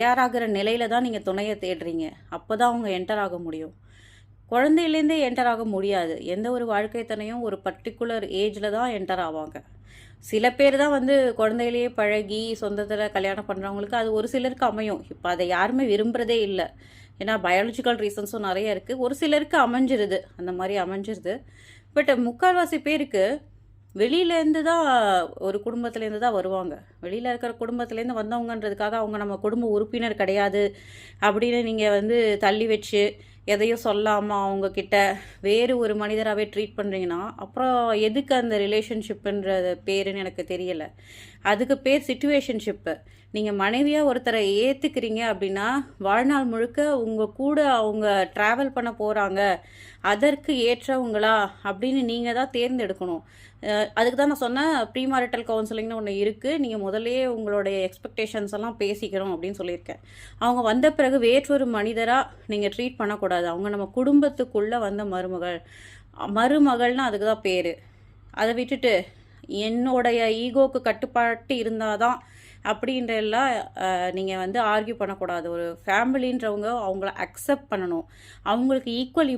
தயாராகிற நிலையில தான் நீங்கள் துணையை தேடுறீங்க. அப்போ தான் அவங்க என்டர் ஆக முடியும். குழந்தையிலேருந்தே என்டர் ஆக முடியாது. எந்த ஒரு வாழ்க்கைத்தனையும் ஒரு பர்டிகுலர் ஏஜில் தான் என்டர் ஆவாங்க. சில பேர் தான் வந்து குழந்தையிலேயே பழகி சொந்தத்தில் கல்யாணம் பண்ணுறவங்களுக்கு அது ஒரு சிலருக்கு அமையும். இப்போ அதை யாருமே விரும்புகிறதே இல்லை. ஏன்னா பயாலஜிக்கல் ரீசன்ஸும் நிறைய இருக்குது ஒரு சிலருக்கு அமைஞ்சிருது. அந்த மாதிரி அமைஞ்சிருது. பட் முக்கால்வாசி பேருக்கு வெளியிலேருந்து தான் ஒரு குடும்பத்துலேருந்து தான் வருவாங்க. வெளியில் இருக்கிற குடும்பத்துலேருந்து வந்தவங்கன்றதுக்காக அவங்க நம்ம குடும்ப உறுப்பினர் கிடையாது அப்படின்னு நீங்கள் வந்து தள்ளி வச்சு எதையும் சொல்லாமல் அவங்கக்கிட்ட வேறு ஒரு மனிதராகவே ட்ரீட் பண்ணுறீங்கன்னா அப்புறம் எதுக்கு அந்த ரிலேஷன்ஷிப்புன்ற பேருன்னு எனக்கு தெரியலை. அதுக்கு பேர் சுச்சுவேஷன்ஷிப்பு நீங்கள் மனைவியாக ஒருத்தரை ஏற்றுக்கிறீங்க அப்படின்னா வாழ்நாள் முழுக்க உங்கள் கூட அவங்க ட்ராவல் பண்ண போகிறாங்க அதற்கு ஏற்றவங்களா அப்படின்னு நீங்கள் தான் தேர்ந்தெடுக்கணும். அதுக்கு தான் நான் சொன்னேன் ப்ரீமாரிட்டல் கவுன்சிலிங்னு ஒன்று இருக்குது நீங்கள் முதல்லையே உங்களுடைய எக்ஸ்பெக்டேஷன்ஸ் எல்லாம் பேசிக்கிறோம் அப்படின்னு சொல்லியிருக்கேன். அவங்க வந்த பிறகு வேற்றொரு மனிதராக நீங்கள் ட்ரீட் பண்ணக்கூடாது. அவங்க நம்ம குடும்பத்துக்குள்ளே வந்த மருமகள் மருமகள்னால் அதுக்கு தான் பேர். அதை விட்டுட்டு என்னுடைய ஈகோக்கு கட்டுப்பாட்டு இருந்தால் தான் அப்படின்ற எல்லாம் நீங்கள் வந்து ஆர்கியூ பண்ணக்கூடாது. ஒரு ஃபேமிலின்றவங்க அவங்கள அக்செப்ட் பண்ணணும். அவங்களுக்கு ஈக்குவல்